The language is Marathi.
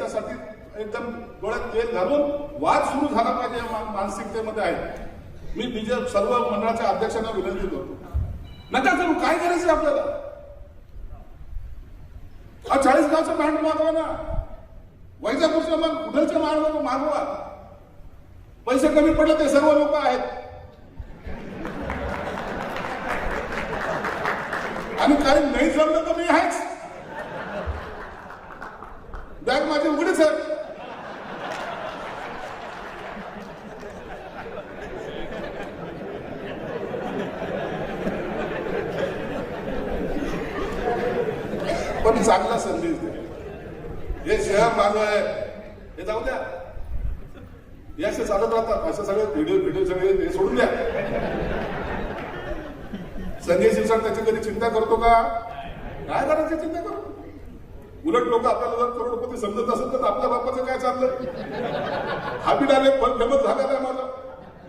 याच्यासाठी एकदम डोळ्यात तेल घालून वाद सुरू झाला पाहिजे मानसिकतेमध्ये आहे. मी बीजे सर्व मंडळाच्या अध्यक्षांना विनंती करतो. नका करू काय करायचं आपल्याला? हा चाळीस गावचं बँड मागवा ना. वैजापूरच्या मग कुठलच्या मार्ग मागवा. पैसे कमी पडले ते सर्व लोक आहेत. आणि काही नाही जमलं तर मी आहेच बॅग माझी उघडीच आहे पण चांगला संदेश दे. हे शहर माझं आहे. हे जाऊ द्या. हे असे चालत राहतात. असे सगळे व्हिडिओ व्हिडिओ सगळे हे सोडून द्या. संजय शिरसाट त्याची कधी चिंता करतो का? काय करायची चिंता करतो उलट लोक आपल्याला जर करोडपती समजत असेल तर आपल्या बापाचं काय चाललंय? हा बी डायरेक्ट फेमस झाला आहे माझा?